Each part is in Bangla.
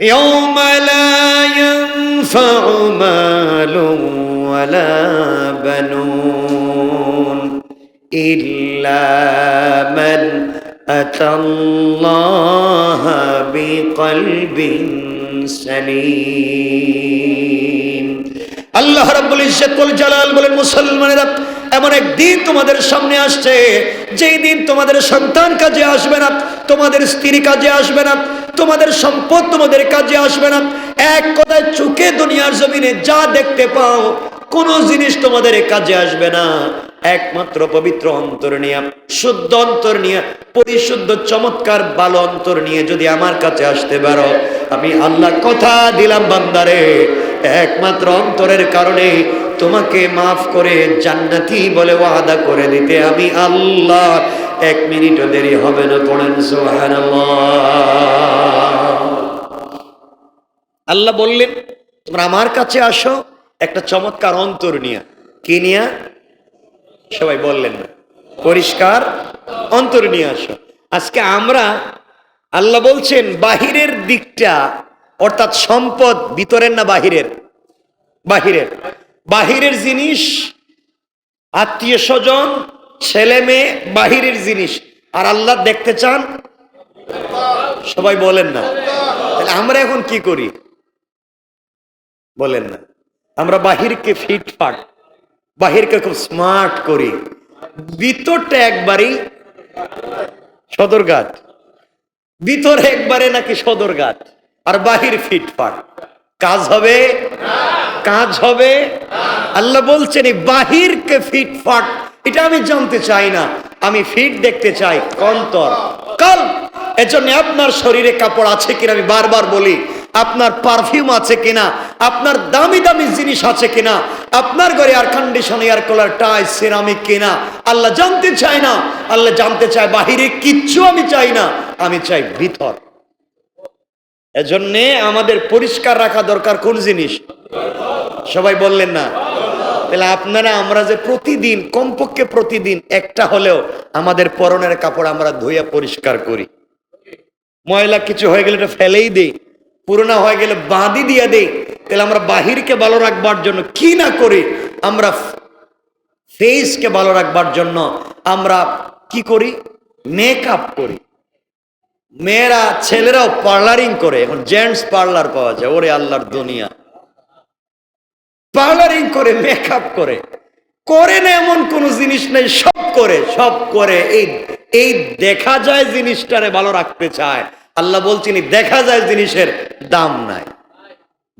يوم لا ينفع مال ولا بنون إلا من أتى الله بقلب سليم আল্লাহ রাব্বুল ইজ্জতুল জালাল বলেন মুসলমানেরা এমন এক দিন তোমাদের সামনে আসছে যেই দিন তোমাদের সন্তান কাজে আসবে না তোমাদের স্ত্রী কাজে আসবে না তোমাদের সম্পদ তোমাদের কাজে আসবে না। এক কথায় চোখে দুনিয়ার জমিনে যা দেখতে পাও, কোন জিনিস তোমাদের কাজে আসবে না। একমাত্র পবিত্র অন্তর নিয়ে, শুদ্ধ অন্তর নিয়ে, পরিশুদ্ধ, চমৎকার, ভালো অন্তর নিয়ে যদি আমার কাছে আসতে পারো, আমি আল্লাহ কথা দিলাম বান্দারে। একমাত্র অন্তরের কারণে তোমাকে মাফ করে জান্নাতি বলে ওয়াদা করে দিতে আমি আল্লাহ। এক মিনিটও দেরি হবে না, পড়েন আল্লাহ বললেন, তোমরা আমার কাছে আসো, একটা চমৎকার অন্তর নিয়ে। কি নিয়ে? সবাই বললেন না। পরিষ্কার অন্তর নিয়ে আসো। আজকে আমরা, আল্লাহ বলছেন, বাহিরের দিকটা, অর্থাৎ সম্পদ ভিতরের না বাহিরের? বাহিরের। বাহিরের জিনিস, আত্মীয় স্বজন, ছেলে মেয়ে, বাহিরের জিনিস। আর আল্লাহ দেখতে চান? সবাই বলেন না। তাহলে আমরা এখন কি করি? বলেন না। আমরা বাহিরকে ফিটফাট বাহিরকে খুব স্মার্ট করি। ভিতরটা একবারই সদরঘাট। ভিতর একবারে নাকি সদরঘাট। আর বাহির ফিটফাট কাজ হবে? কাজ হবে? আল্লাহ বলছেন এই বাহিরকে ফিটফাট এটা আমি জানতে চাই না। আমি ফিট দেখতে চাই কন্তর কাল, এজন্য আপনার শরীরে কাপড় আছে কিনা আমি বারবার বলি, আপনার পারফিউম আছে কিনা, আপনার দামি দামি জিনিস আছে কিনা, আপনার ঘরে এয়ার কন্ডিশন এয়ার কুলার টাই সিরামিক কিনা, আল্লাহ জানতে চায় না। আল্লাহ জানতে চায়, বাহিরে কিচ্ছু আমি চাই না, আমি চাই ভিতর। এজন্যে আমাদের পরিষ্কার রাখা দরকার কোন জিনিস? সবাই বললেন না। তাহলে আপনারা, আমরা যে প্রতিদিন, কমপক্ষে প্রতিদিন একটা হলেও আমাদের পরনের কাপড় আমরা ধুইয়া পরিষ্কার করি। ময়লা কিছু হয়ে গেলে এটা ফেলেই দেই। পুরোনো হয়ে গেলে বাঁধি দিয়ে দেই। তাহলে আমরা বাহিরকে ভালো রাখবার জন্য কি না করি? আমরা ফেসকে ভালো রাখবার জন্য আমরা কি করি? মেকআপ করি। মেয়েরা, ছেলেরাও পার্লারিং করে। এখন জেন্টস পার্লার পাওয়া যায়। ওরে আল্লাহর দুনিয়া। পার্লারিং করে মেকআপ করে। করে না এমন কোন জিনিস নেই, সব করে সব করে। এই এই দেখা যায় জিনিসটারে ভালো রাখতে চায়। আল্লাহ বলছেন দেখা যায় জিনিসের দাম নাই।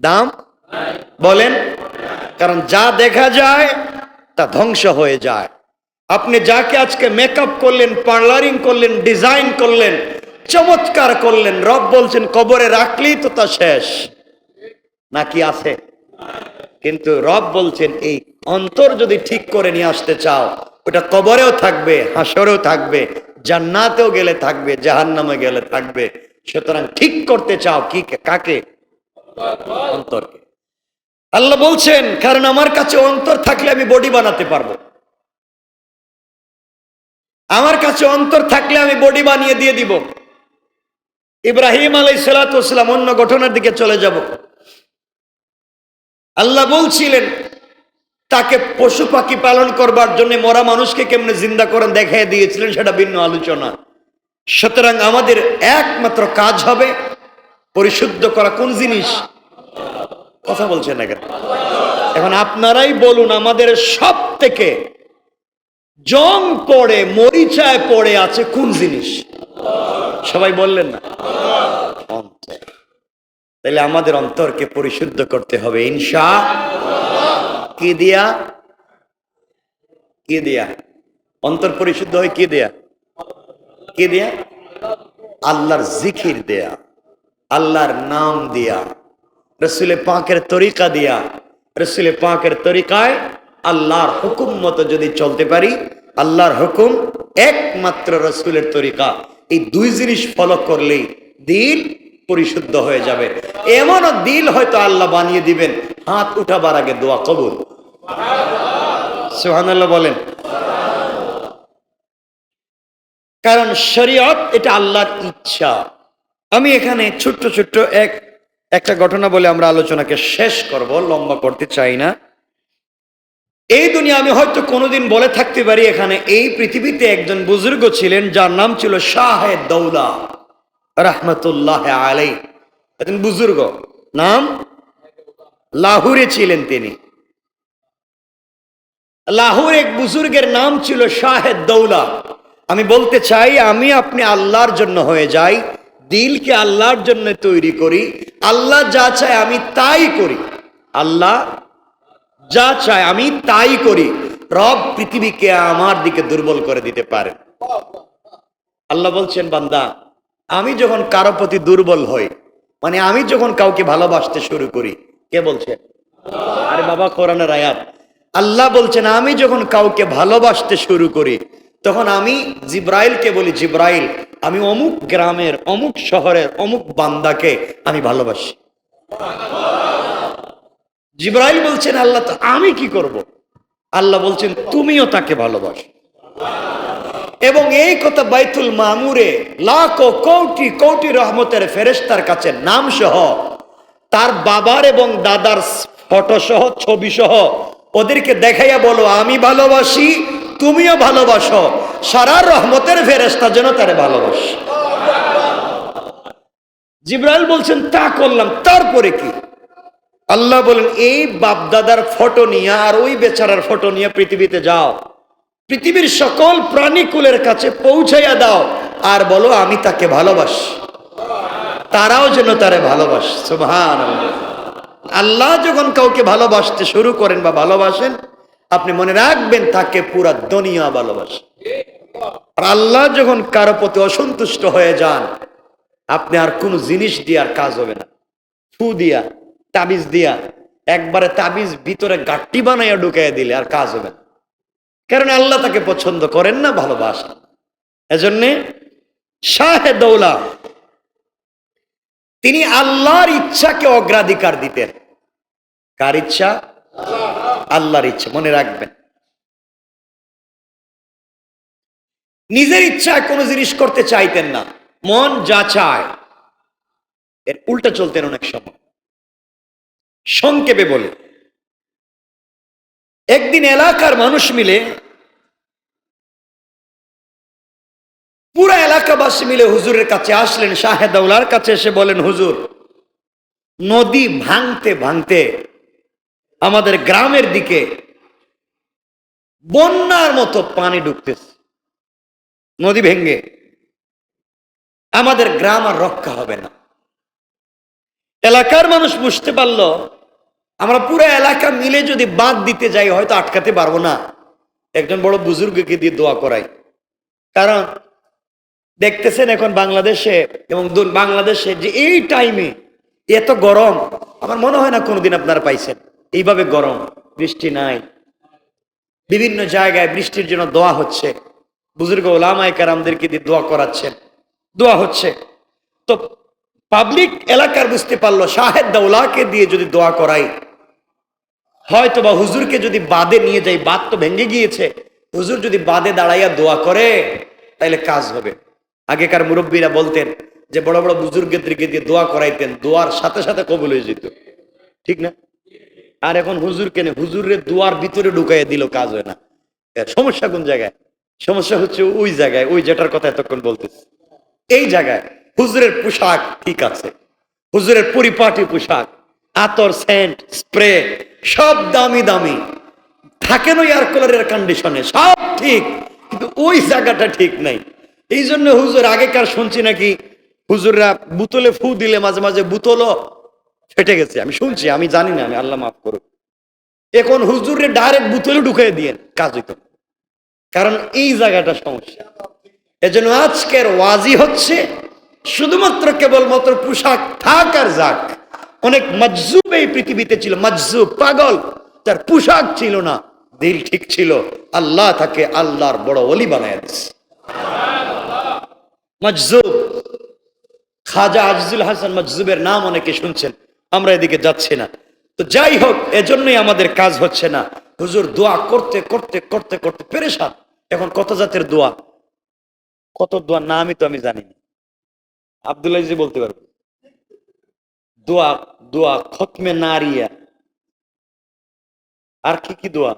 দাম বলেন? কারণ যা দেখা যায়, তা ধ্বংস হয়ে যায়। আপনি যাকে আজকে মেকআপ করলেন, পার্লারিং করলেন ডিজাইন করলেন চমৎকার করলেন। রব বলছেন, কবরে রাখলেই তো তা শেষ। নাকি আছে? কিন্তু রব বলছেন, এই অন্তর যদি ঠিক করে নিয়ে আসতে চাও, ওটা কবরেও থাকবে, হাসরেও থাকবে, জান্নাতেও গেলে থাকবে, জাহান্নামে গেলে থাকবে। সুতরাং ঠিক করতে চাও কি, কাকে? অন্তরকে। আল্লাহ বলছেন, কারণ আমার কাছে অন্তর থাকলে আমি বডি বানাতে পারব। আমার কাছে অন্তর থাকলে আমি বডি বানিয়ে দিয়ে দিব। ইব্রাহিম আলাই সালাতাম অন্য ঘটনার দিকে চলে যাব। আল্লাহ বলছিলেন, তাকে পশু পাখি পালন করবার জন্য মরা মানুষকে কেমনে জিন্দা করেন দেখাই দিয়েছিলেন, সেটা ভিন্ন আলোচনা। সুতরাং আমাদের একমাত্র কাজ হবে পরিশুদ্ধ করা। কোন জিনিস? কথা বলছেন না এখন আপনারাই বলুন, আমাদের সব থেকে জং পড়ে, মরিচায় পড়ে আছে কোন জিনিস? সবাই বললেন না। অন্তর। তাহলে আমাদের অন্তরকে পরিশুদ্ধ করতে হবে, ইনশা কি দিয়া? কি দিয়া? অন্তর পরিশুদ্ধ হয় কি দেয়া? কি দেয়া? আল্লাহর জিকির দেয়া, আল্লাহর নাম দিয়া রসুলে পাকের তরিকা দিয়া রসুলে পাকের তরিকায় আল্লাহর হুকুম মতো যদি চলতে পারি, আল্লাহর হুকুম একমাত্র রসুলের তরিকা। এই দুই জিনিস ফলো করলেই দিল পরিশুদ্ধ হয়ে যাবে। এমনও দিল হয়তো আল্লাহ বানিয়ে দিবেন, হাত উঠাবার আগে দোয়া কবুল। সুহানাল্লাহ বলেন। কারণ শরীয়ত এটা আল্লাহর ইচ্ছা। আমি এখানে ছোট্ট ছোট্ট এক, একটা ঘটনা বলে আমরা আলোচনাকে শেষ করব, লম্বা করতে চাই না। এই দুনিয়া আমি হয়তো কোনোদিন বলে থাকতে পারি, এখানে এই পৃথিবীতে একজন বুজুর্গ ছিলেন, যার নাম ছিল শাহেদ দৌলা, রহমতুল্লাহ আলাই একজন বুজুর্গ, নাম লাহুরে ছিলেন তিনি। লাহোর এক বুজুর্গের নাম ছিল শাহেদ দৌলা। আমি বলতে চাই, আমি আপনি আল্লাহর জন্য হয়ে যাই, দিলকে আল্লাহর জন্য তৈরি করি, আল্লাহ যা চায় আমি তাই করি। আল্লাহ যা চায় আমি তাই করি। রব পৃথিবীকে আমার দিকে দুর্বল করে দিতে পারে। আল্লাহ বলছেন, বান্দা, আমি যখন কারও প্রতি দুর্বল হই মানে আমি যখন কাউকে ভালোবাসতে শুরু করি, কে বলছেন আরে বাবা, কোরআনের আয়াত। আল্লাহ বলছেন, আমি যখন কাউকে ভালোবাসতে শুরু করি, তখন আমি জিব্রাইলকে বলি, জিব্রাইল, আমি অমুক গ্রামের, অমুক শহরের, অমুক বান্দাকে আমি ভালোবাসি। জিব্রাইল বলছেন, আল্লাহ, তো আমি কি করব? আল্লাহ বলছেন, তুমিও তাকে ভালোবাসো। এবং এই কথা বাইতুল মামুরে লাখো কোটি কোটি রহমতের ফেরেস্তার কাছে নাম সহ তার বাবার এবং দাদার ফটো সহ ছবি সহ ওদেরকে দেখাইয়া বলো, আমি ভালোবাসি, তুমিও ভালোবাসো। সারা রহমতের ফেরেস্তা যেন তারে ভালোবাসে। জিব্রাইল বলছেন, তা করলাম, তারপরে কি? আল্লাহ বলেন, এই বাপদাদার ফটো নিয়ে আর ওই বেচারার ফটো নিয়ে পৃথিবীতে যাও। পৃথিবীর সকল প্রাণীকুলের কাছে পৌঁছাইয়া দাও আর বলো, আমি তাকে ভালোবাসি। তারাও যেন তারে ভালোবাস। সুবহান আল্লাহ যখন কাউকে ভালোবাসতে শুরু করেন বা ভালোবাসেন, আপনি মনে রাখবেন তাকে পুরা দুনিয়া ভালোবাসে। আর আল্লাহ যখন কারও প্রতি অসন্তুষ্ট হয়ে যান, আপনি আর কোনো জিনিস দিয়ে আর কাজ হবে না। ফু দিয়া তাবিজ দিয়া একবারে তাবিজ ভিতরে গাট্টি বানাইয়া ঢুকাইয়া দিলে আর কাজ হবে না। কারণ আল্লাহ তাকে পছন্দ করেন না ভালোবাসেন এজন্যে শাহে দৌলা, তিনি আল্লাহর ইচ্ছাকে অগ্রাধিকার দিতেন। কার ইচ্ছা? আল্লাহর ইচ্ছা, মনে রাখবেন। নিজের ইচ্ছায় কোনো জিনিস করতে চাইতেন না, মন যা চায়। এর উল্টা চলতেন অনেক সময়। সংক্ষেপে বলে। একদিন এলাকার মানুষ মিলে পুরা এলাকাবাসী মিলে হুজুরের কাছে আসলেন শাহেদৌলার কাছে এসে বলেন, হুজুর, নদী ভাঙতে ভাঙতে আমাদের গ্রামের দিকে বন্যার মতো পানি ঢুকতেছে নদী ভেঙ্গে আমাদের গ্রাম আর রক্ষা হবে না। এলাকার মানুষ বুঝতে পারল আমরা পুরো এলাকা মিলে যদি বাদ দিতে যাই, হয়তো আটকাতে পারব না। একজন বড় বুজুর্গকে দিয়ে দোয়া করাই। কারণ দেখতেছেন এখন বাংলাদেশে এবং বাংলাদেশে যে এই টাইমে এত গরম, আমার মনে হয় না কোনোদিন আপনারা পাইছেন। এইভাবে গরম, বৃষ্টি নাই। বিভিন্ন জায়গায় বৃষ্টির জন্য দোয়া হচ্ছে। বুজুর্গ ওলামায় কারামদেরকে দিয়ে দোয়া করাচ্ছেন। দোয়া হচ্ছে। তো পাবলিক এলাকার বুঝতে পারল, শাহেদ দৌলাকে দিয়ে যদি দোয়া করাই হয়তো বা হুজুরকে যদি বাদে নিয়ে যাই বাদ তো ভেঙে গিয়েছে, হুজুর যদি বাদে দাঁড়াইয়া দোয়া করে, তাইলে কাজ হবে। আগেকার মুরব্বীরা বলতেন যে, বড় বড় বুজুর্গদেরকে দিয়ে দোয়া করাইতেন, দোয়ার সাথে সাথে কবুল হয়ে যেত। ঠিক না? আর এখন হুজুর কেনে, হুজুরের দোয়ার ভিতরে ঢুকাইয়া দিল কাজ হয় না। সমস্যা কোন জায়গায়? সমস্যা হচ্ছে ওই জায়গায়, ওই যেটার কথা এতক্ষণ বলতেছে। এই জায়গায় হুজুরের পোশাক ঠিক আছে। হুজুরের পরিপাটি পোশাক, আতর সেন্ট স্প্রে, সব দামি দামি। থাকেন ওই এয়ার কুলারের কন্ডিশনে সব ঠিক, কিন্তু ওই জায়গাটা ঠিক নাই। এই জন্য হুজুর আগেকার শুনছি নাকি, হুজুররা বুতলে ফু দিলে মাঝে মাঝে বুতলও ফেটে গেছে। আমি শুনছি, আমি জানি না, আমি আল্লাহ মাফ করুক। এখন হুজুরে ডাইরেক্ট বুতলে ঢুকিয়ে দিয়ে কাজ হইতো কারণ এই জায়গাটা সমস্যা। এজন্য আজকের ওয়াজি হচ্ছে শুধুমাত্র কেবলমাত্র পোশাক থাক আর যাক। অনেক মজজুব এই পৃথিবীতে ছিল, মজজুব, পাগল। তার পোশাক ছিল না, দিল ঠিক ছিল। আল্লাহ তাকে আল্লাহর বড় অলি বানায় দিচ্ছে মজজুব, খাজা আজিজুল হাসান মজজুবের নাম অনেকে শুনছেন, আমরা এদিকে যাচ্ছি না। তো যাই হোক, এজন্যই আমাদের কাজ হচ্ছে না। হুজুর, দোয়া করতে করতে করতে করতে পেরেশান। এখন কত জাতের দোয়া? কত দোয়া? নামই তো, আমি জানি না। আবদুল্লাহ বলতে পারব। দোয়া দোয়া, খতমে নারিয়া। আর কি কি দোয়া?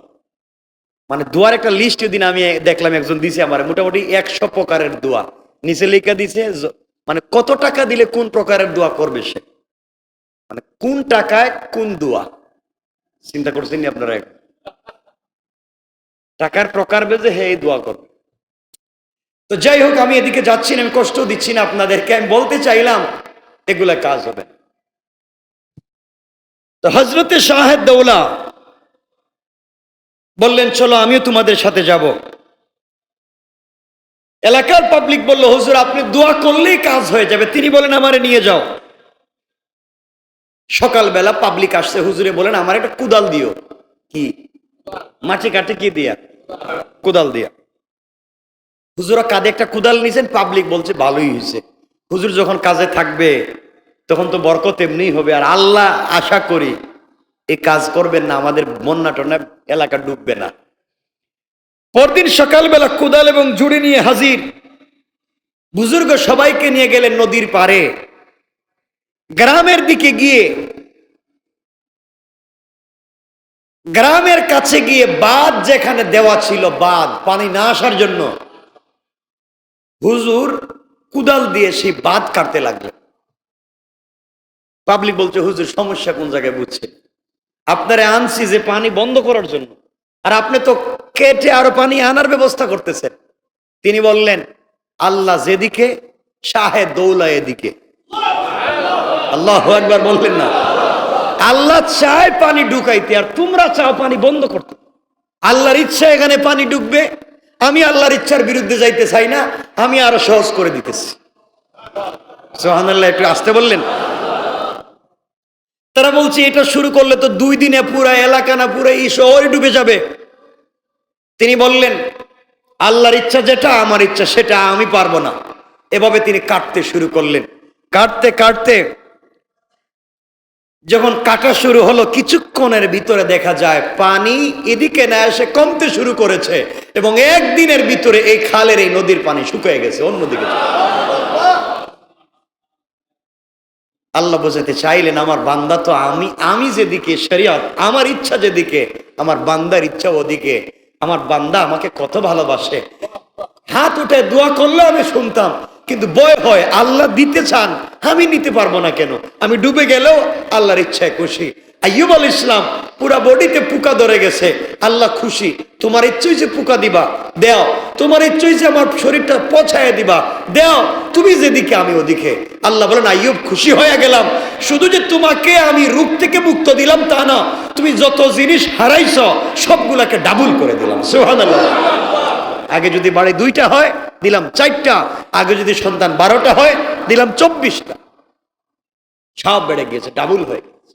মানে দোয়ার একটা লিস্ট দিন আমি দেখলাম, একজন দিছে আমার, মোটামুটি একশো প্রকারের দোয়া। নিচে লিখে দিছে মানে কত টাকা দিলে কোন প্রকারের দোয়া করবে সে? মানে কোন টাকায় কোন দোয়া? চিন্তা করছেন আপনারা? টাকার প্রকার বেজে হে এই দোয়া করবে। তো যাই হোক, আমি এদিকে যাচ্ছি না, আমি কষ্ট দিচ্ছি না আপনাদেরকে। আমি বলতে চাইলাম, এগুলা কাজ হবে তো হজরতে শাহেদ দৌলা বললেন, চলো, আমিও তোমাদের সাথে যাব। এলাকার পাবলিক বলল, হুজুর, আপনি দোয়া করলেই কাজ হয়ে যাবে। তিনি বলেন, আমারে নিয়ে যাও। সকালবেলা পাবলিক আসছে, হুজুরে বলেন, আমার একটা কুদাল দিও। কি? মাটি কাটে কি দিয়া? কুদাল দিয়া। হুজুরা কাঁধে একটা কুদাল নিয়েছেন পাবলিক বলছে, ভালোই হয়েছে। হুজুর যখন কাজে থাকবে, তখন তো বরকত এমনিই হবে। আর আল্লাহ আশা করি, এই কাজ করবেন না, আমাদের বন্যা টন্যা এলাকা ডুববে না। পরদিন সকালবেলা কুদাল এবং জুড়ি নিয়ে হাজির। বুজুর্গ সবাইকে নিয়ে গেলেন নদীর পারে গ্রামের দিকে গিয়ে, গ্রামের কাছে গিয়ে বাঁধ যেখানে দেওয়া ছিল, বাঁধ, পানি না আসার জন্য হুজুর কুদাল দিয়ে সেই বাদ কাটতে লাগলেন। পাবলিক বলছে, হুজুর, সমস্যা কোন জায়গায় বুঝছে? আপনারে আনছি যে পানি বন্ধ করার জন্য। আর আপনি তো কেটে আরও পানি আনার ব্যবস্থা করতেছেন। তিনি বললেন, আল্লাহ যেদিকে, শাহে দৌলা এদিকে। আল্লাহ একবার বললেন না। আল্লাহ চায় পানি ঢুকাইতে, আর তোমরা চাও পানি বন্ধ করতে। আল্লাহর ইচ্ছা এখানে পানি ঢুকবে। আমি আল্লাহর ইচ্ছার বিরুদ্ধে যাইতে চাই না, আমি আরও সহজ করে দিতেছি। সোহানাল্লাহ একটু আসতে বললেন? তারা বলছে, এটা শুরু করলে তো দুই দিনে পুরা এলাকা না, পুরো এই শহরে ডুবে যাবে। তিনি বললেন, আল্লাহর ইচ্ছা যেটা, আমার ইচ্ছা সেটা, আমি পারব না। এভাবে তিনি কাটতে শুরু করলেন। কাটতে কাটতে যখন কাটা শুরু হলো, কিছুক্ষণের ভিতরে দেখা যায় পানি এদিকে না এসে কমতে শুরু করেছে এবং একদিনের ভিতরে এই খালের এই নদীর পানি শুকিয়ে গেছে অন্যদিকে। আল্লাহ বোঝাতে চাইলেন, আমার বান্দা তো আমি আমি যেদিকে শরিয়ত, আমার ইচ্ছা যেদিকে, আমার বান্দার ইচ্ছা ওদিকে আমার বান্দা আমাকে কত ভালোবাসে হাত উঠে দোয়া করলে আমি শুনতাম, কিন্তু বয় হয়, আল্লাহ দিতে চান, আমি নিতে পারব না কেন? আমি ডুবে গেলেও আল্লাহর ইচ্ছায় খুশি। আইয়ুব ইসলাম পুরা বডিতে পোকা ধরে গেছে, আল্লাহ খুশি। তোমার ইচ্ছই যে পোকা দিবা, দেও। তোমার ইচ্ছই যে আমার শরীরটা পছায় দিবা, দেও। তুমি যেদিকে, আমি ওদিকে। আল্লাহ বলেন, আইয়ুব, খুশি হয়ে গেলাম। শুধু যে তোমাকে আমি রূপ থেকে মুক্ত দিলাম তা না, তুমি যত জিনিস হারাইছ, সবগুলাকে ডাবল করে দিলাম। সোহান আগে যদি বাড়ি দুইটা হয়, দিলাম চারটা। আগে যদি সন্তান বারোটা হয়, দিলাম চব্বিশটা। সব বেড়ে গিয়েছে ডাবল হয়ে গেছে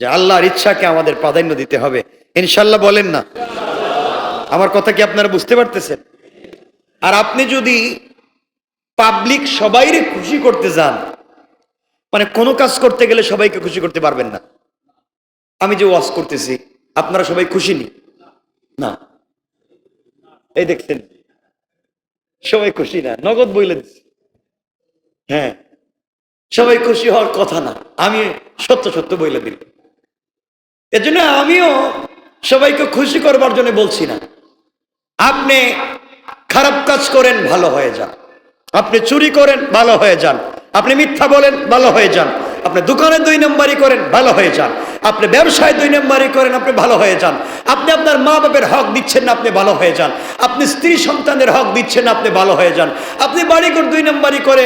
যে আল্লাহর ইচ্ছাকে আমাদের প্রাধান্য দিতে হবে। ইনশাল্লাহ বলেন না। আমার কথা কি আপনারা বুঝতে পারতেছেন? আর আপনি যদি পাবলিক সবাইরে খুশি করতে যান মানে কোনো কাজ করতে গেলে সবাইকে খুশি করতে পারবেন না। আমি যে ওয়াজ করতেছি, আপনারা সবাই খুশি নি? না। এই দেখছেন? সবাই খুশি না? নগদ বইলে দিচ্ছে হ্যাঁ। সবাই খুশি হওয়ার কথা না। আমি সত্য সত্য বইলে দিল এজন্য আমিও সবাইকে খুশি করবার জন্য বলছি না। আপনি খারাপ কাজ করেন, ভালো হয়ে যান। আপনি চুরি করেন, ভালো হয়ে যান। আপনি মিথ্যা বলেন, ভালো হয়ে যান। আপনি দোকানে দুই নম্বরই করেন, ভালো হয়ে যান। আপনি ব্যবসায় দুই নম্বরই করেন আপনি ভালো হয়ে যান। আপনি আপনার মা বাপের হক দিচ্ছেন না আপনি ভালো হয়ে যান। আপনি স্ত্রী সন্তানের হক দিচ্ছেন না আপনি ভালো হয়ে যান। আপনি বাড়িঘর দুই নম্বরই করে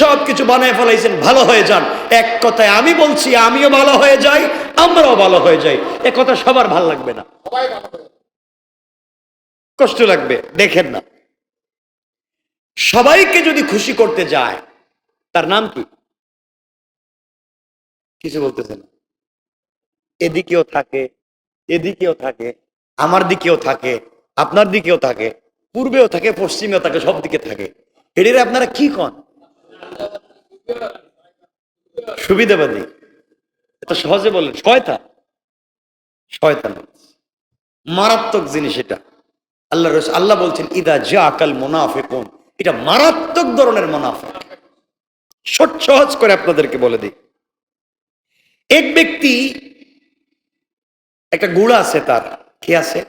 সব কিছু বানায় ফেলাইছেন ভালো হয়ে যান। এক কথায় আমি বলছি আমিও ভালো হয়ে যাই আমরাও ভালো হয়ে যাই। এ কথা সবার ভালো লাগবে না। কষ্ট লাগবে দেখেন না। সবাইকে যদি খুশি করতে যায় তার নাম কি? কিছু বলতেছে না। এদিকেও থাকে এদিকেও থাকে, আমার দিকেও থাকে, আপনার দিকেও থাকে, পূর্বেও থাকে, পশ্চিমেও থাকে, সব দিকে থাকে। এটির আপনারা কি কন? সুবিধাবাদী এটা সহজে বলেন শয়তান। শয়তান মারাত্মক জিনিস এটা। আল্লাহ রস- আল্লাহ বলছেন, ইদা জা আকাল মোনাফে কোন এটা মারাত্মক ধরনের মোনাফে সহজ করে আপনাদেরকে বলে দিই। এক ব্যক্তি একটা গুড়া আছে তার। কি আছে?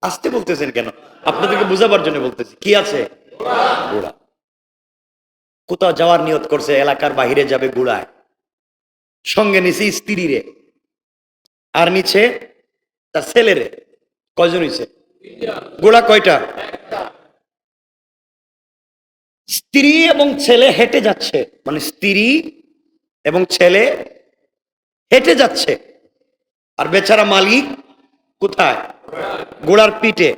আসতে বলতেছেন কেন? আপনাদেরকে বুঝাবার জন্য বলতেছি। কি আছে? গুড়া। কোথাও যাওয়ার নিয়ত করছে, এলাকার বাহিরে যাবে গুড়ায়। সঙ্গে নিছে স্ত্রী রে। আর নিচে তার ছেলেরে কয়জন হইছে? গোড়া কয়টা? স্ত্রী এবং ছেলে হেঁটে যাচ্ছে। মানে স্ত্রী এবং ছেলে হেঁটে যাচ্ছে। আর বেচারা মালিক কোথায়? গোড়ার পিঠে।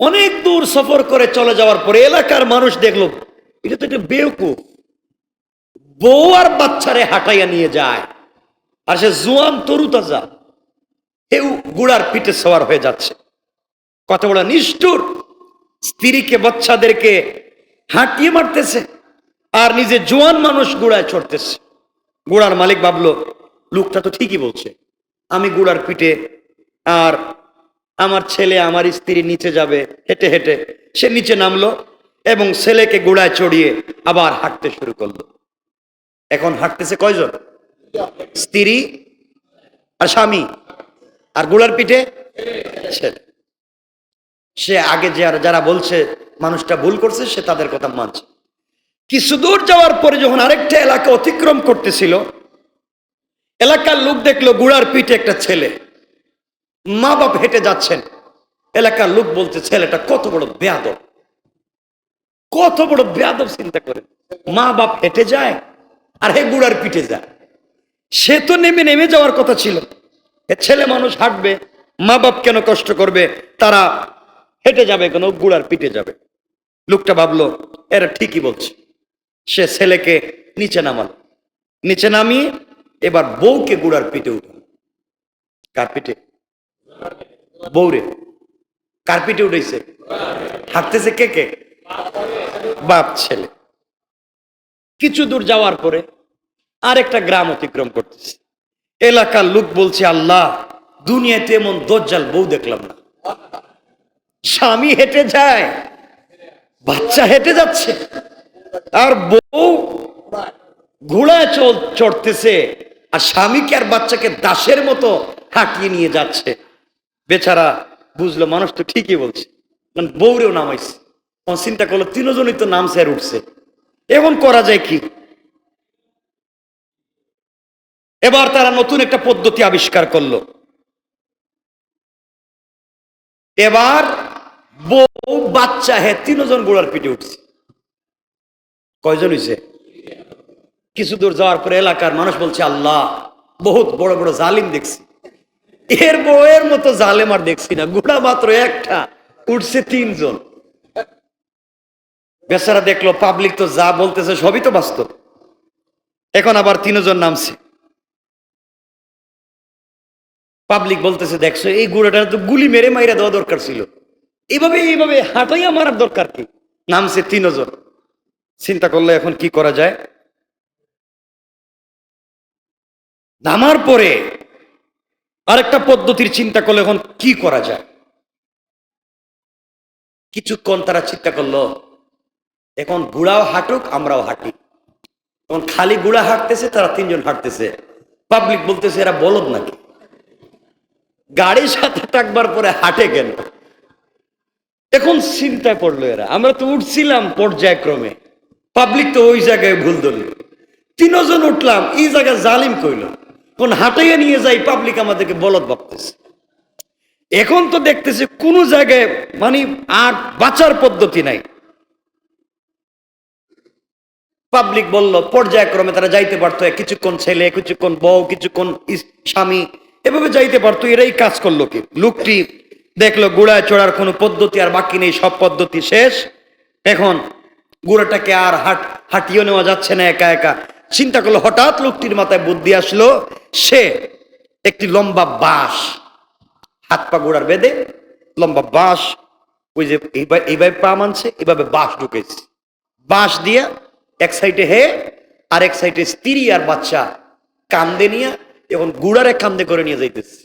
অনেক দূর সফর করে চলে যাওয়ার পরে এলাকার মানুষ দেখল, এটা তো একটা বেউকুফ। বউ আর বাচ্চারে হাঁটাইয়া নিয়ে যায়। আর সে জোয়ান তরু তাজা কেউ গুড়ার পিঠে সওয়ার হয়ে যাচ্ছে। কত বড় নিষ্ঠুর স্ত্রীকে, বাচ্চাদেরকে হাঁটিয়ে মারতেছে আর নিজে জোয়ান মানুষ গুড়ায় চড়তেছে। গুড়ার মালিক ভাবলো লোকটা তো ঠিকই বলছে, আমি গুড়ার পিঠে আর আমার ছেলে আমার স্ত্রী নিচে যাবে, হেঁটে হেঁটে সে নিচে নামলো এবং ছেলেকে গুড়ায় চড়িয়ে আবার হাঁটতে শুরু করল। এখন হাঁটতেছে কয়জন? স্ত্রী আর স্বামী। আর গুড়ার পিঠে ছেলে। সে আগে যারা যারা বলছে মানুষটা ভুল করছে, সে তাদের কথা মানছে। কিছু দূর যাওয়ার পরে যখন আরেকটা এলাকা অতিক্রম করতেছিল এলাকার লোক দেখল গুড়ার পিঠে একটা ছেলে। মা বাপ হেঁটে যাচ্ছেন। এলাকার লোক বলছে, ছেলেটা কত বড় বেয়াদব। কত বড় বেয়াদব চিন্তা করে। মা বাপ হেঁটে যায় আর হে গুড়ার পিঠে যায়। সে তো নেমে নেমে যাওয়ার কথা ছিল। ছেলে মানুষ হাঁটবে, মা বাপ কেন কষ্ট করবে? তারা হেঁটে যাবে কেন? গুড়ার পিঠে যাবে। লোকটা ভাবলো, এরা ঠিকই বলছে। সে ছেলেকে নিচে নামাল। নিচে নামিয়ে এবার বউকে গুড়ার পিঠে উঠালো কার বউরে। উঠেছে? হাঁটতেছে কে কে? বাপ ছেলে। কিছু দূর যাওয়ার পরে আরেকটা গ্রাম অতিক্রম করতেছে। এলাকার লোক বলছে, আল্লাহ, দুনিয়াতে এমন দজ্জাল বউ দেখলাম না। স্বামী হেঁটে যায়, বাচ্চা হেঁটে যাচ্ছে। আর বউ ঘোড়ায় চল, চড়তেছে। আর স্বামীকে আর বাচ্চাকে দাসের মতো হাঁটিয়ে নিয়ে যাচ্ছে। বেচারা বুঝলো, মানুষ তো ঠিকই বলছে। মানে বউরেও নামাইছে। চিন্তা করল, তিনজনই তো নামছে আর উঠছে। এখন করা যায় কি? এবার তারা নতুন একটা পদ্ধতি আবিষ্কার করল। এবার বউ, বাচ্চা হে তিনজন গোড়ার পিঠে উঠছে। কয়জন হইছে? কিছু দূর যাওয়ার পরে এলাকার মানুষ বলছে, আল্লাহ, বহুত বড় বড় জালিম দেখছি। এর বউয়ের মতো জালেম আর দেখছি না। গোড়া মাত্র একটা, উঠছে তিনজন। বেচারা দেখল, পাবলিক তো যা বলতেছে সবই তো বাস্তব। এখন আবার তিনজন নামছে। পাবলিক বলতেছে, দেখছ, এই গুড়াটা তো গুলি মেরে মাইরা দেওয়া দরকার ছিল। এইভাবে এইভাবে হাঁটাইয়া মারার দরকার কি? নামছে তিনজন। চিন্তা করলে এখন কি করা যায়? নামার পরে আরেকটা পদ্ধতির চিন্তা করলে, এখন কি করা যায়? কিছুক্ষণ তারা চিন্তা করল, এখন গুড়াও হাঁটুক, আমরাও হাঁটি। তখন খালি গুড়া হাঁটতেছে, তারা তিনজন হাঁটতেছে। পাবলিক বলতেছে, এরা বলদ নাকি? গাড়ির সাথে থাকবার পরে হাঁটে কেন? এখন চিন্তায় পড়ল এরা। আমরা তো উঠছিলাম পর্যায়ক্রমে। পাবলিক তো ওই জায়গায় ভুল ধরল। তিনজন উঠলাম, এই জায়গায় জালিম কইল। কোন হাঁটাইয়া নিয়ে যাই পাবলিক আমাদেরকে বলদ ভাবতেছে। এখন তো দেখতেছে কোনো জায়গায় মানে আর বাঁচার পদ্ধতি নাই। পাবলিক বলল, পর্যায়ক্রমে তারা যাইতে পারতো কিছুক্ষণ ছেলে কিছুক্ষণ বউ, কিছুক্ষণ স্বামী, এভাবে যাইতে পারতো, এরাই কাজ করল কি? লোকটি দেখল, গুড়ায় চড়ার কোনো পদ্ধতি আর বাকি নেই, সব পদ্ধতি শেষ। এখন গুড়াটাকে আর হাট হাঁটিয়ে নেওয়া যাচ্ছে না, একা একা। চিন্তা করল, হঠাৎ লোকটির মাথায় বুদ্ধি আসলো, সে একটি লম্বা বাঁশ, হাত পা গোড়ার বেঁধে লম্বা বাঁশ, ওই যে এইভাবে পা মানছে, এভাবে বাঁশ ঢুকেছে। বাঁশ দিয়ে এক সাইডে হে, আর এক সাইডে স্ত্রী আর বাচ্চা কান্দে নিয়ে, এখন গুড়ারে কান্দে করে নিয়ে যাইতেছে।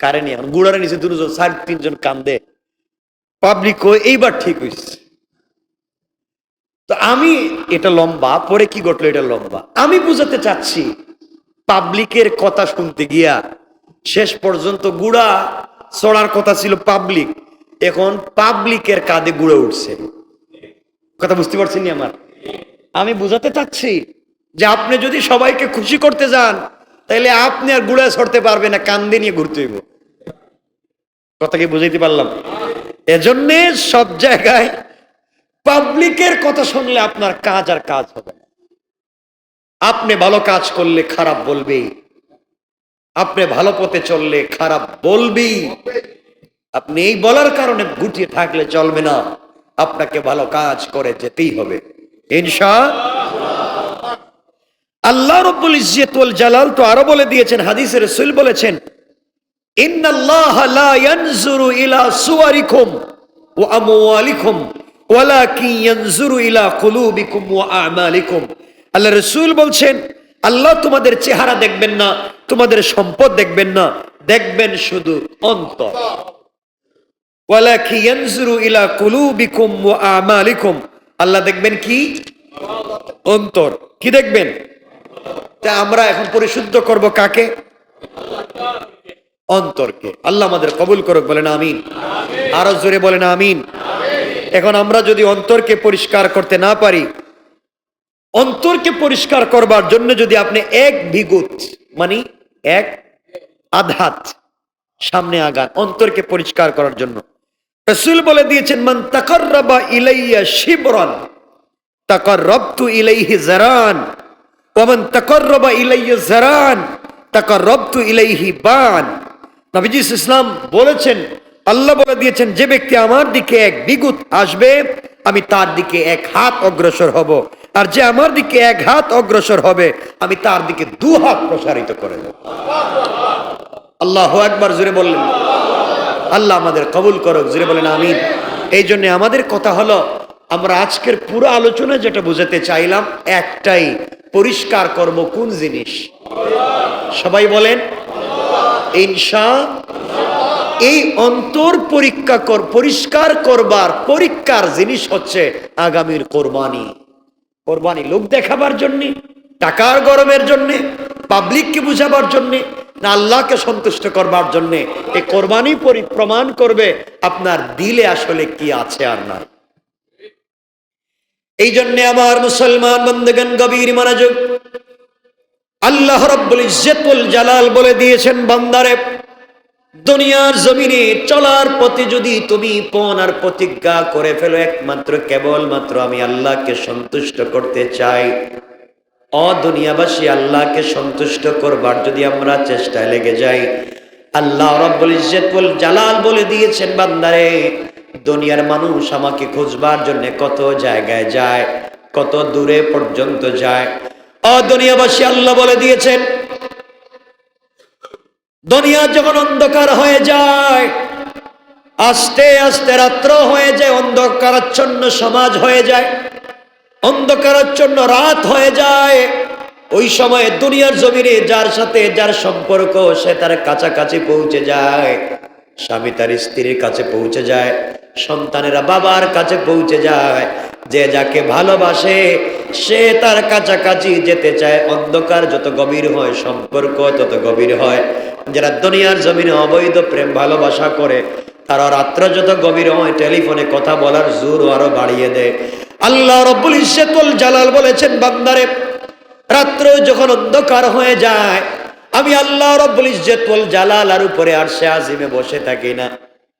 কারে নিয়ে? এখন গুড়ারে নিচে দুজন, চার, তিনজন কান্দে। পাবলিক এইবার ঠিক হয়েছে তো আমি এটা লম্বা, পরে কি ঘটলো এটা লম্বা? আমি বুঝাতে চাচ্ছি, পাবলিকের কথা শুনতে গিয়া শেষ পর্যন্ত গুড়া চড়ার কথা ছিল পাবলিক। এখন পাবলিকের কাঁধে গুড়ে উঠছে। কথা বুঝতে পারছেন আমার? আমি বুঝাতে চাচ্ছি যে আপনি যদি সবাইকে খুশি করতে যান, তাহলে আপনি আর গুড়া ছড়তে পারবেন না, কান্দে নিয়ে ঘুরতে হইব। কথা কি বুঝাইতে পারলাম? এজন্যে সব জায়গায় পাবলিকের কথা শুনলে আপনার কাজ আর কাজ হবে না। আপনি ভালো কাজ করলে খারাপ বলবেই। আপনি ভালো পথে চললে খারাপ বলবেই। আপনি এই বলার কারণে গুটিয়ে থাকলে চলবে না। আপনাকে ভালো কাজ করে যেতেই হবে। ইনশা আল্লাহ। রব্বুল ইজ্জতুল জালাল তো আরও বলে দিয়েছেন, হাদিসের রসুল বলেছেন, ইন্নাল্লাহ লা ইয়ানজুরু ইলা সুওয়ারিকুম ওয়া আমওয়ালিকুম। আল্লাহ রাসূল বলছেন, আল্লাহ তোমাদের চেহারা দেখবেন না, তোমাদের সম্পদ দেখবেন না, দেখবেন শুধু অন্তর। আল্লাহ দেখবেন কি? অন্তর। কি দেখবেন? তা আমরা এখন পরিশুদ্ধ করব কাকে? অন্তরকে। আল্লাহ আমাদের কবুল করুক, বলেন আমিন। আরও জোরে বলেন আমিন। এখন আমরা যদি অন্তরকে পরিষ্কার করতে না পারি, অন্তরকে পরিষ্কার করবার জন্য যদি আপনি এক বিগুত মানে এক আধাত সামনে আগান, অন্তরকে পরিষ্কার করার জন্য। রসুল বলে দিয়েছেন, মান তাকাররাবা ইলাইয়া শিবরান, তাকাররাবতু ইলাইহি জারান ওমান তাকাররাবা ইলাইয়া জারান তাকাররাবতু ইলাইহি বান। নবীজি ইসলাম বলেছেন আল্লাহ বলে দিয়েছেন, যে ব্যক্তি আমার দিকে এক বিগুত আসবে, আমি তার দিকে এক হাত অগ্রসর হব। আর যে আমার দিকে এক হাত অগ্রসর হবে, আমি তার দিকে দু হাত প্রসারিত করে দেব। আল্লাহ একবার জুড়ে বললেন। আল্লাহ আমাদের কবুল করুক জুড়ে বলেন, আমিন। এই জন্য আমাদের কথা হলো, আমরা আজকের পুরো আলোচনা যেটা বুঝাতে চাইলাম, একটাই, পরিষ্কার করব কোন জিনিস? সবাই বলেন, ইনশা এই অন্তর পরীক্ষা কর, পরিষ্কার করবার, পরীক্ষার জিনিস হচ্ছে আগামীর কোরবানি। কোরবানি লোক দেখাবার জন্য, টাকার গরমের জন্য পাবলিককে বুঝাবার জন্য, না আল্লাহকে সন্তুষ্ট করবার জন্য, এই কোরবানি পরি প্রমাণ করবে আপনার দিলে আসলে কি আছে আর নাই। এই জন্যে আমার মুসলমান বন্ধুগণ, গভীর মনোযোগ, আল্লাহ রব্বুল ইজ্জতুল জালাল বলে দিয়েছেন বান্দারে দুনিয়ার জমিনে চলার পথে যদি তুমি পণ আর প্রতিজ্ঞা করে ফেলো, একমাত্র কেবলমাত্র আমি আল্লাহকে সন্তুষ্ট করতে চাই। অদুনিয়াবাসী আল্লাহকে সন্তুষ্ট করবার যদি আমরা চেষ্টায় লেগে যাই, আল্লাহ রব্বুল ইজ্জতুল জালাল বলে দিয়েছেন, বান্দারে, দুনিয়ার মানুষ আমাকে খুঁজবার জন্য কত জায়গায় যায়, কত দূরে পর্যন্ত যায়। অদুনিয়াবাসী আল্লাহ বলে দিয়েছেন দুনিয়া যখন অন্ধকার হয়ে যায়, আস্তে আস্তে রাত্র হয়ে যায়, অন্ধকারাচ্ছন্ন সমাজ হয়ে যায়, অন্ধকারাচ্ছন্ন রাত হয়ে যায়। ওই সময়ে দুনিয়ার জমিনে যার সাথে যার সম্পর্ক, সে তার কাছাকাছি পৌঁছে যায়। স্বামী তার স্ত্রীর কাছে পৌঁছে যায়, সন্তানেরা বাবার কাছে পৌঁছে যায়। যে যাকে ভালোবাসে, সে তার কাছাকাছি যেতে চায়। অন্ধকার যত গভীর হয়, সম্পর্ক তত গভীর হয়। যারা দুনিয়ার জমিনে অবৈধ প্রেম ভালোবাসা করে, তারা রাত্র যত গভীর হয় টেলিফোনে কথা বলার জোর আরও বাড়িয়ে দেয়। আল্লাহ রব্বুল ইজ্জতুল জালাল বলেছেন, বান্দারে, রাত্র যখন অন্ধকার হয়ে যায়, আমি আল্লাহ রব্বুল ইজ্জতুল জালাল আর উপরে আরশে আজিমে বসে থাকি না।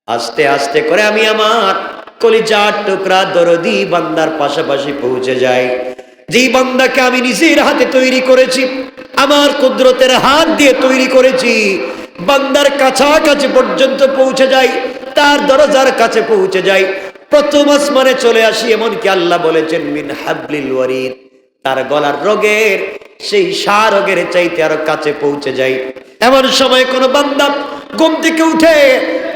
আস্তে আস্তে করে আমি আমার কলিজার টুকরা দরদি বান্দার পাশাপাশি পৌঁছে যাই। যেই বান্দাকে আমি নিজের হাতে তৈরি করেছি, আমার কুদরতের হাত দিয়ে তৈরি করেছি, বান্দার কাছাকাছি পর্যন্ত পৌঁছে যাই তার দরজার কাছে পৌঁছে যাই প্রথম আসমানে চলে আসি, এমনকি আল্লাহ বলেছেন, মিন হাবলিল ওয়ারিদ তার গলার রোগের, সেই সা রোগের চাইতে আরও কাছে পৌঁছে যাই এমন সময় কোন বান্দা ঘুম থেকে উঠে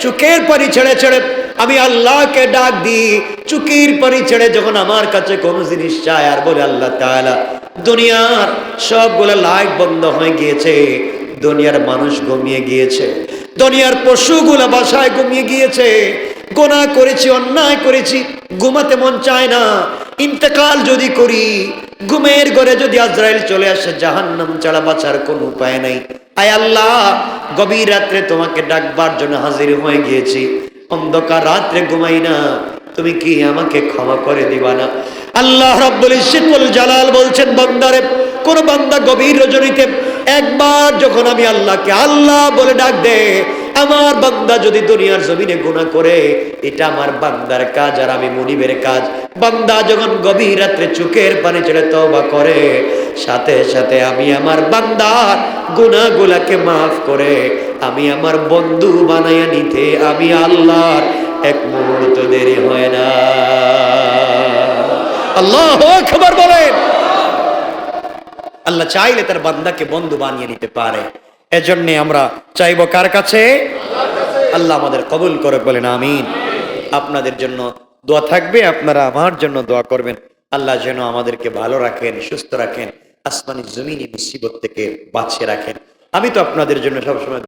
চোখের পানি ছেড়ে ছেড়ে আমি আল্লাহকে ডাক দিই, চুকির পানি ছেড়ে যখন আমার কাছে কোন জিনিস চায়, আর বলে আল্লাহ দুনিয়ার সবগুলো লাইট বন্ধ হয়ে গিয়েছে, দুনিয়ার মানুষ ঘুমিয়ে গিয়েছে, দুনিয়ার পশুগুলো বাসায় ঘুমিয়ে গিয়েছে গোনা করেছি, অন্যায় করেছি, ঘুমাতে মন চায় না, ইন্তেকাল যদি করি, ঘুমের ঘরে যদি আজরাইল চলে আসে, জাহান্নাম ছাড়া বাঁচার কোনো উপায় নাই। আয় আল্লাহ, গভীর রাত্রে তোমাকে ডাকবার জন্য হাজির হয়ে গিয়েছি। অন্ধকার রাত্রে ঘুমাই না। তুমি কি আমাকে ক্ষমা করে দিবা না? আল্লাহ রাব্বুল ইজ্জতুল জালাল বলছেন, বান্দারে, কোন বান্দা গভীর রজনীতে একবার যখন আমি আল্লাহকে আল্লাহ বলে ডাক দে, আমার বান্দা যদি দুনিয়ার জমিনে গুনাহ করে, এটা আমার বান্দার কাজ আর আমি মনিবের কাজ। বান্দা যখন গভীর রাত্রে চোখের পানি ছেড়ে তওবা করে সাথে সাথে আমি আমার বান্দার গুনাহগুলাকে মাফ করে, আমি আমার বন্ধু বানাইয়া নিতে আমি আল্লাহর এক মুহূর্ত দেরি হয় না। আল্লাহ খবর বলেন। আল্লাহ চাইলে তার বান্দাকে বন্ধু বানিয়ে নিতে পারে। এজন্য আমরা চাইব কার কাছে? আল্লাহ আমাদের কবুল করে বলেন আমিন। আপনাদের জন্য দোয়া থাকবে, আপনারা আমার জন্য দোয়া করবেন। আল্লাহ যেন আমাদেরকে ভালো রাখেন, সুস্থ রাখেন। আসমানি জমিনে মুসিবত থেকে বাঁচিয়ে রাখেন। আমি তো আপনাদের জন্য সবসময়